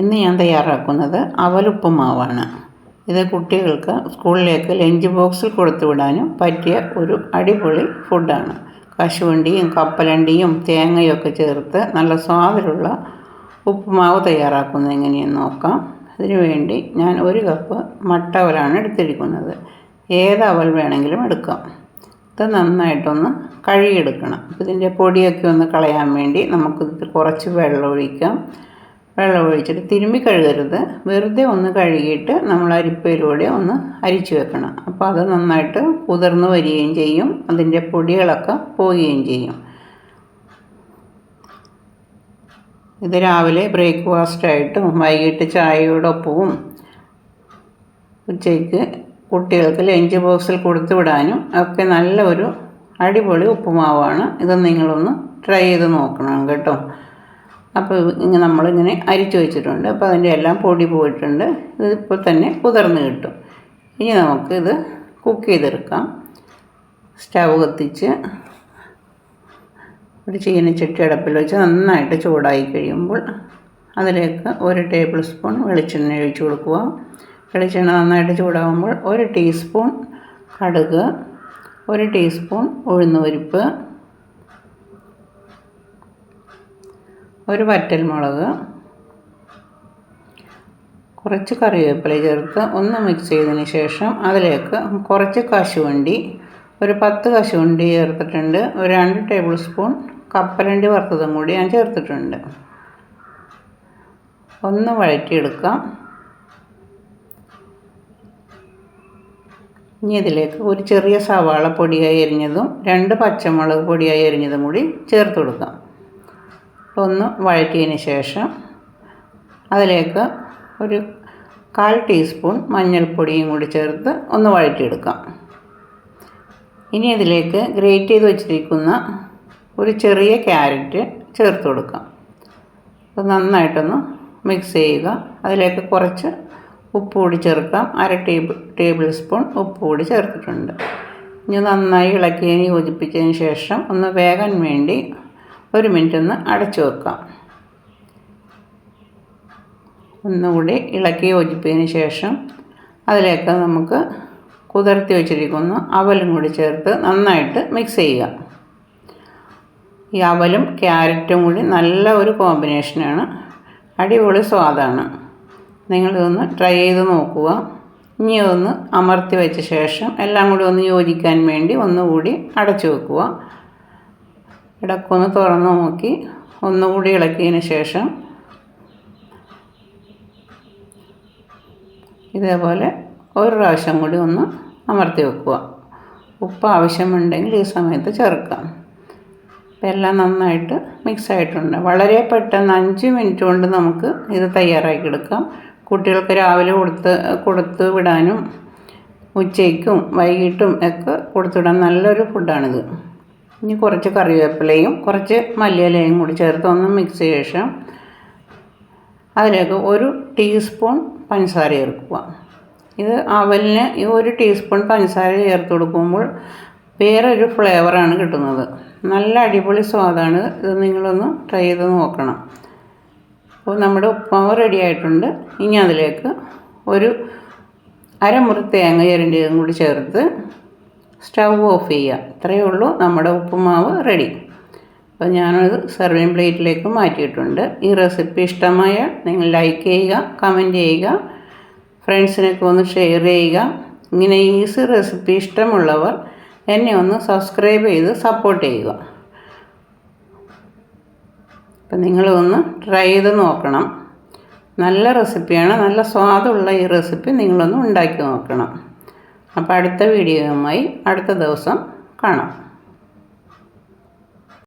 ഇന്ന് ഞാൻ തയ്യാറാക്കുന്നത് അവലുപ്പുമാവാണ്. ഇത് കുട്ടികൾക്ക് സ്കൂളിലേക്ക് ലഞ്ച് ബോക്സിൽ കൊടുത്തു വിടാനും പറ്റിയ ഒരു അടിപൊളി ഫുഡാണ്. കശുവണ്ടിയും കപ്പലണ്ടിയും തേങ്ങയൊക്കെ ചേർത്ത് നല്ല സ്വാദിലുള്ള ഉപ്പുമാവ് തയ്യാറാക്കുന്നത് എങ്ങനെയെന്ന് നോക്കാം. അതിനുവേണ്ടി ഞാൻ ഒരു കപ്പ് മട്ടവലാണ് എടുത്തിരിക്കുന്നത്. ഏത് അവൽ വേണമെങ്കിലും എടുക്കാം. ഇത് നന്നായിട്ടൊന്ന് കഴുകിയെടുക്കണം. ഇതിന്റെ പൊടിയൊക്കെ ഒന്ന് കളയാൻ വേണ്ടി നമുക്കിത് കുറച്ച് വെള്ളം ഒഴിക്കാം. വെള്ളം ഒഴിച്ചിട്ട് തിരുമ്മി കഴുകരുത്. വെറുതെ ഒന്ന് കഴുകിയിട്ട് നമ്മൾ അരിപ്പയിലൂടെ ഒന്ന് അരിച്ചു വെക്കണം. അപ്പോൾ അത് നന്നായിട്ട് കുതിർന്ന് വരികയും ചെയ്യും. അതിന്റെ പൊടികളൊക്കെ പോവുകയും ചെയ്യും. ഇത് രാവിലെ ബ്രേക്ക്ഫാസ്റ്റായിട്ടും വൈകിട്ട് ചായയോടൊപ്പവും ഉച്ചയ്ക്ക് കുട്ടികൾക്ക് ലഞ്ച് ബോക്സിൽ കൊടുത്തു വിടാനും ഒക്കെ നല്ല ഒരു അടിപൊളി ഉപ്പുമാവാണ്. ഇത് നിങ്ങളൊന്ന് ട്രൈ ചെയ്ത് നോക്കണം കേട്ടോ. അപ്പോൾ ഇങ്ങനെ നമ്മളിങ്ങനെ അരിച്ചു വെച്ചിട്ടുണ്ട് അപ്പോൾ അതിന്റെ എല്ലാം പൊടി പോയിട്ടുണ്ട്. ഇതിപ്പോൾ തന്നെ കുതിർന്ന് കിട്ടും. ഇനി നമുക്ക് ഇത് കുക്ക് ചെയ്തെടുക്കാം. സ്റ്റവ് കത്തിച്ച് ഒരു ചീനച്ചട്ടി അടപ്പിൽ വെച്ച് നന്നായിട്ട് ചൂടായി കഴിയുമ്പോൾ അതിലേക്ക് ഒരു ടേബിൾ സ്പൂൺ വെളിച്ചെണ്ണ ഒഴിച്ചു കൊടുക്കുക. വെളിച്ചെണ്ണ നന്നായിട്ട് ചൂടാകുമ്പോൾ ഒരു ടീസ്പൂൺ കടുക് ഒരു ടീസ്പൂൺ ഉഴുന്നുപരിപ്പ് ഒരു വറ്റൽ മുളക് കുറച്ച് കറിവേപ്പില ചേർത്ത് ഒന്ന് മിക്സ് ചെയ്തതിന് ശേഷം അതിലേക്ക് കുറച്ച് കശുവണ്ടി ഒരു പത്ത് കശുവണ്ടി ചേർത്തിട്ടുണ്ട് ഒരു രണ്ട് ടേബിൾ സ്പൂൺ കപ്പലണ്ടി വറുത്തതും കൂടി ഞാൻ ചേർത്തിട്ടുണ്ട്. ഒന്ന് വഴറ്റിയെടുക്കാം. ഇനി ഇതിലേക്ക് ഒരു ചെറിയ സവാള പൊടിയായി എരിഞ്ഞതും രണ്ട് പച്ചമുളക് പൊടിയായി എരിഞ്ഞതും കൂടി ചേർത്ത് കൊടുക്കാം. ഒന്ന് വഴറ്റിയതിന് ശേഷം അതിലേക്ക് ഒരു കാൽ ടീസ്പൂൺ മഞ്ഞൾപ്പൊടിയും കൂടി ചേർത്ത് ഒന്ന് വഴറ്റിയെടുക്കാം. ഇനി അതിലേക്ക് ഗ്രേറ്റ് ചെയ്ത് വെച്ചിരിക്കുന്ന ഒരു ചെറിയ ക്യാരറ്റ് ചേർത്ത് കൊടുക്കാം. അത് നന്നായിട്ടൊന്ന് മിക്സ് ചെയ്യുക. അതിലേക്ക് കുറച്ച് ഉപ്പ് കൂടി ചേർക്കാം. അര ടേബിൾ ടേബിൾ സ്പൂൺ ഉപ്പ് കൂടി ചേർത്തിട്ടുണ്ട്. ഇനി നന്നായി ഇളക്കിയതിന് യോജിപ്പിച്ചതിന് ശേഷം ഒന്ന് വേഗം വേണ്ടി ഒരു മിനിറ്റ് ഒന്ന് അടച്ചു വെക്കാം. ഒന്നുകൂടി ഇളക്കി യോജിപ്പതിന് ശേഷം അതിലേക്ക് നമുക്ക് കുതിർത്തി വെച്ചിരിക്കുന്ന അവലും കൂടി ചേർത്ത് നന്നായിട്ട് മിക്സ് ചെയ്യുക. ഈ അവലും ക്യാരറ്റും കൂടി നല്ല ഒരു കോമ്പിനേഷനാണ് അടിപൊളി സ്വാദാണ് നിങ്ങളിതൊന്ന് ട്രൈ ചെയ്ത് നോക്കുക. ഇനി ഒന്ന് അമർത്തി വെച്ച ശേഷം എല്ലാം കൂടി ഒന്ന് യോജിക്കാൻ വേണ്ടി ഒന്നുകൂടി അടച്ചു വെക്കുക. ഇടക്കൊന്ന് തുറന്ന് നോക്കി. ഒന്നുകൂടി ഇളക്കിയതിന് ശേഷം ഇതേപോലെ ഒരു പ്രാവശ്യം കൂടി ഒന്ന് അമർത്തി വെക്കുക. ഉപ്പ് ആവശ്യമുണ്ടെങ്കിൽ ഈ സമയത്ത് ചേർക്കാം. ഇപ്പം എല്ലാം നന്നായിട്ട് മിക്സ് ആയിട്ടുണ്ട്. വളരെ പെട്ടെന്ന് അഞ്ച് മിനിറ്റ് കൊണ്ട് നമുക്ക് ഇത് തയ്യാറാക്കി എടുക്കാം കുട്ടികൾക്ക് രാവിലെ കൊടുത്ത് കൊടുത്ത് വിടാനും ഉച്ചയ്ക്കും വൈകിട്ടും ഒക്കെ കൊടുത്തുവിടാൻ നല്ലൊരു ഫുഡാണിത് ഇനി കുറച്ച് കറിവേപ്പിലയും കുറച്ച് മല്ലിയിലയും കൂടി ചേർത്ത് ഒന്ന് മിക്സ് ചെയ്ത ശേഷം അതിലേക്ക് ഒരു ടീസ്പൂൺ പഞ്ചസാര ചേർക്കുക. ഇത് അവലിന് ഒരു ടീസ്പൂൺ പഞ്ചസാര ചേർത്ത് കൊടുക്കുമ്പോൾ വേറൊരു ഫ്ലേവറാണ് കിട്ടുന്നത്. നല്ല അടിപൊളി സ്വാദാണ് ഇത് നിങ്ങളൊന്ന് ട്രൈ ചെയ്ത് നോക്കണം. അപ്പോൾ നമ്മുടെ ഉപ്പാവ് റെഡി ആയിട്ടുണ്ട്. ഇനി അതിലേക്ക് ഒരു അരമുറി തേങ്ങ ചിരണ്ടിയതും കൂടി ചേർത്ത് സ്റ്റവ് ഓഫ് ചെയ്യുക. ഇത്രയേ ഉള്ളൂ. നമ്മുടെ ഉപ്പുമാവ് റെഡി. അപ്പോൾ ഞാനത് സെർവിങ് പ്ലേറ്റിലേക്ക് മാറ്റിയിട്ടുണ്ട്. ഈ റെസിപ്പി ഇഷ്ടമായ നിങ്ങൾ ലൈക്ക് ചെയ്യുക കമന്റ് ചെയ്യുക ഫ്രണ്ട്സിനൊക്കെ ഒന്ന് ഷെയർ ചെയ്യുക. ഇങ്ങനെ ഈസി റെസിപ്പി ഇഷ്ടമുള്ളവർ എന്നെ ഒന്ന് സബ്സ്ക്രൈബ് ചെയ്ത് സപ്പോർട്ട് ചെയ്യുക. അപ്പം നിങ്ങളൊന്ന് ട്രൈ ചെയ്ത് നോക്കണം. നല്ല റെസിപ്പിയാണ് നല്ല സ്വാദുള്ള ഈ റെസിപ്പി നിങ്ങളൊന്ന് ഉണ്ടാക്കി നോക്കണം. അപ്പോൾ അടുത്ത വീഡിയോയുമായി അടുത്ത ദിവസം കാണാം.